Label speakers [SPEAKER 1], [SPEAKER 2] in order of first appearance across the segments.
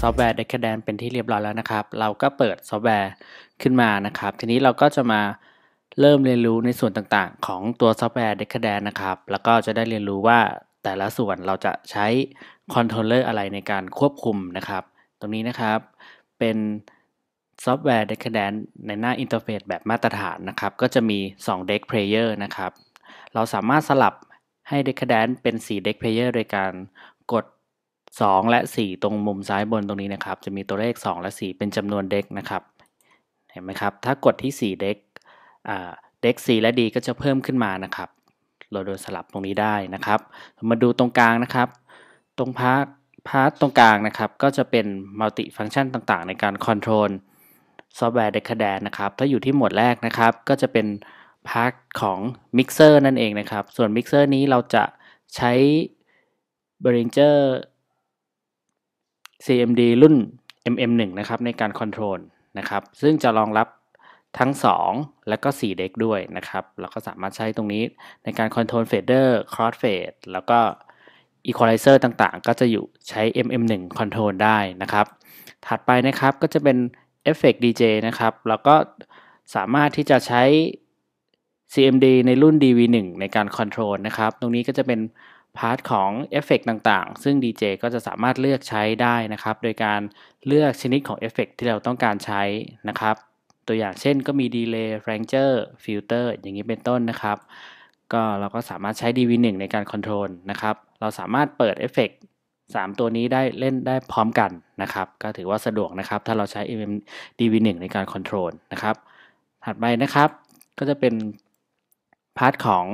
[SPEAKER 1] ซอฟต์แวร์ Decadence เป็นที่เรียบร้อยแล้วนะครับ เราก็เปิดซอฟต์แวร์ขึ้นมานะครับ ทีนี้เราก็จะมาเริ่มเรียนรู้ในส่วนต่างๆ ของตัวซอฟต์แวร์ Decadence นะครับ แล้วก็จะได้เรียนรู้ว่าแต่ละส่วนเราจะใช้คอนโทรลเลอร์อะไรในการควบคุมนะครับ ตรงนี้นะครับเป็นซอฟต์แวร์ Decadence ในหน้าอินเทอร์เฟซแบบมาตรฐานนะครับ ก็จะมี 2 Deck Player นะครับ เราสามารถสลับให้ Decadence เป็น 4 Deck Player โดยการกด 2 และ 4 ตรงมุมซ้ายบนตรงนี้นะครับ จะมีตัวเลข 2 และ 4 เป็นจำนวนเด็กนะครับเห็นไหมครับ ถ้ากดที่ 4 เด็กเด็ก C และ D ก็จะเพิ่มขึ้นมานะครับ เราโดนสลับตรงนี้ได้นะครับ มาดูตรงกลางนะครับ ตรงพาร์ทพาร์ทตรงกลางนะครับ ก็จะเป็นมัลติฟังก์ชันต่างๆ ในการคอนโทรลซอฟต์แวร์ Decadence นะครับ ถ้าอยู่ที่หมวดแรกนะครับ ก็จะเป็นพาร์ทของมิกเซอร์นั่นเองนะครับ ส่วนมิกเซอร์นี้เราจะใช้ Behringer CMD รุ่น MM1 นะครับในการคอนโทรลนะครับซึ่งจะรองรับทั้ง 2 และก็ 4 เด็กด้วยนะครับเราก็สามารถใช้ตรงนี้ในการคอนโทรลเฟดเดอร์ครอสเฟดแล้วก็อีควอไลเซอร์ต่างๆ ก็จะอยู่ใช้ MM1 คอนโทรลได้นะครับ ถัดไปนะครับก็จะเป็นเอฟเฟกต์ DJ นะครับแล้วก็สามารถที่จะใช้ CMD ในรุ่น DV1 ในการคอนโทรลนะครับ ตรงนี้ก็จะเป็น พาร์ทของเอฟเฟกต่างๆ ซึ่ง DJ ก็จะสามารถเลือกใช้ได้นะครับ โดยการเลือกชนิดของเอฟเฟกที่เราต้องการใช้นะครับ ตัวอย่างเช่นก็มี Delay, Flanger, Filter อร์อย่างนี้เป็นต้นนะครับ ก็เราก็สามารถใช้ DV1 ในการคอนโทรลนะครับ เราสามารถเปิดเอฟเฟก3ตัวนี้ได้เล่นได้พร้อมกันนะครับ ก็ถือว่าสะดวกนะครับ ถ้าเราใช้ DV1 ในการคอนโทรลนะครับ ถัดไปนะครับ ก็จะเป็นพาร์ทของ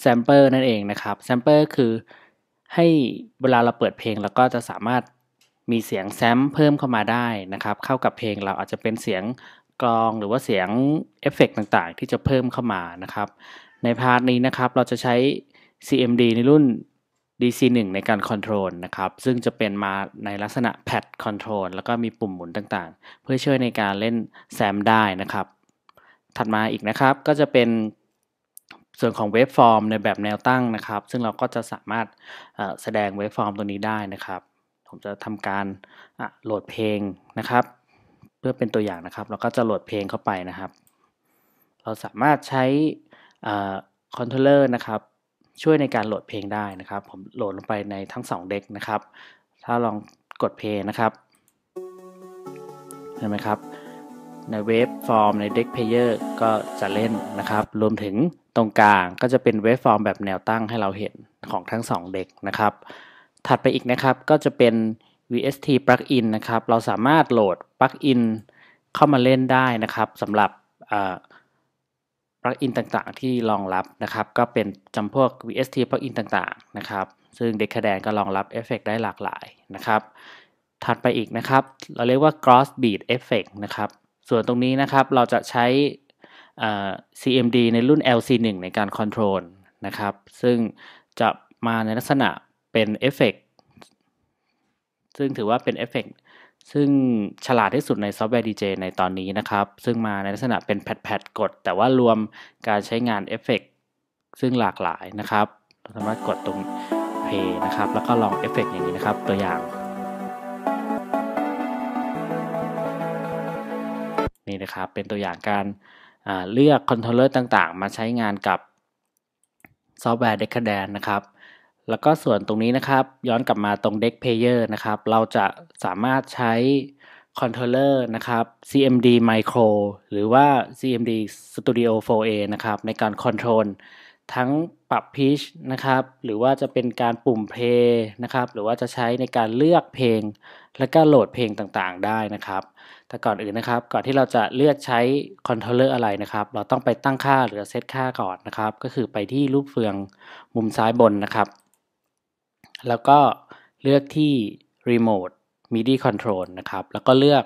[SPEAKER 1] แซมเปอร์นั่นเองนะครับแซมเปอร์คือให้เวลาเราเปิดเพลงเราก็จะสามารถมีเสียงแซมเพิ่มเข้ามาได้นะครับ เข้ากับเพลงเราอาจจะเป็นเสียงกลองหรือว่าเสียงเอฟเฟกต่างๆ ที่จะเพิ่มเข้ามานะครับ ในพาร์ทนี้นะครับเราจะใช้ CMD ในรุ่น DC1 ในการคอนโทรลนะครับ ซึ่งจะเป็นมาในลักษณะแพดคอนโทรลแล้วก็มีปุ่มหมุนต่างๆ เพื่อช่วยในการเล่นแซมได้นะครับ ถัดมาอีกนะครับก็จะเป็น ส่วนของเวฟฟอร์มในแบบแนวตั้งนะครับ ซึ่งเราก็จะสามารถแสดงเวฟฟอร์มตัวนี้ได้นะครับ ผมจะทำการโหลดเพลงนะครับ เพื่อเป็นตัวอย่างนะครับ เราก็จะโหลดเพลงเข้าไปนะครับ เราสามารถใช้คอนโทรลเลอร์นะครับ ช่วยในการโหลดเพลงได้นะครับ ผมโหลดลงไปในทั้ง 2 เด็กนะครับ ถ้าลองกดเพลงนะครับ เห็นไหมครับ ในเวฟฟอร์มในเด็กเพลเยอร์ก็จะเล่นนะครับ รวมถึง ตรงกลางก็จะเป็นเวฟฟอร์มแบบแนวตั้งให้เราเห็นของทั้ง 2 เด็กนะครับ ถัดไปอีกนะครับก็จะเป็น VST plugin นะครับ เราสามารถโหลด plugin เข้ามาเล่นได้นะครับสำหรับ plugin ต่างๆ ที่รองรับนะครับ ก็เป็นจำพวก VST plugin ต่างๆ นะครับ ซึ่ง Decadence ก็รองรับเอฟเฟกได้หลากหลายนะครับ ถัดไปอีกนะครับ เราเรียกว่า cross beat effect นะครับ ส่วนตรงนี้นะครับเราจะใช้ CMD ในรุ่น LC1 ในการคอนโทรลนะครับ ซึ่งจะมาในลักษณะเป็นเอฟเฟกซึ่งถือว่าเป็นเอฟเฟกซึ่งฉลาดที่สุดในซอฟต์แวร์ DJ ในตอนนี้นะครับ ซึ่งมาในลักษณะเป็นแพดๆกด แต่ว่ารวมการใช้งานเอฟเฟกซึ่งหลากหลายนะครับเราสามารถกดตรง Play นะครับ แล้วก็ลองเอฟเฟกอย่างนี้นะครับ ตัวอย่าง นี่นะครับเป็นตัวอย่างการ เลือกคอนโทรลเลอร์ต่างๆ มาใช้งานกับซอฟต์แวร์ Decadence นะครับ แล้วก็ส่วนตรงนี้นะครับย้อนกลับมาตรง Deck Player นะครับ เราจะสามารถใช้คอนโทรลเลอร์นะครับ CMD Micro หรือว่า CMD Studio 4A นะครับในการคอนโทรล ทั้งปรับพีชนะครับ หรือว่าจะเป็นการปุ่มเพลย์นะครับ หรือว่าจะใช้ในการเลือกเพลง และก็โหลดเพลงต่างๆ ได้นะครับ แต่ก่อนอื่นนะครับ ก่อนที่เราจะเลือกใช้คอนโทรลเลอร์อะไรนะครับ เราต้องไปตั้งค่าหรือเซตค่าก่อนนะครับ ก็คือไปที่รูปเฟืองมุมซ้ายบนนะครับ แล้วก็เลือกที่ Remote MIDI Control นะครับ แล้วก็เลือก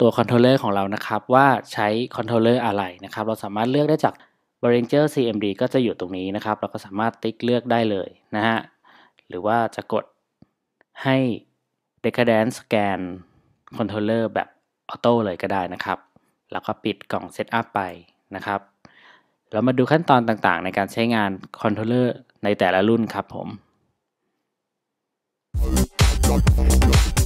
[SPEAKER 1] ตัวคอนโทรลเลอร์ของเรานะครับ ว่าใช้คอนโทรลเลอร์อะไรนะครับ เราสามารถเลือกได้จาก b a r i n g e r CMD ก็จะอยู่ตรงนี้นะครับ เราก็สามารถติ๊กเลือกได้เลยนะฮะ หรือว่าจะกดให้ Decadence Scan Controller แบบออโต้เลยก็ได้นะครับ แล้วก็ปิดกล่อง Setup ไปนะครับ เรามาดูขั้นตอนต่างๆ ในการใช้งานคอนโทรลเลอร์ในแต่ละรุ่นครับผม
[SPEAKER 2] Thank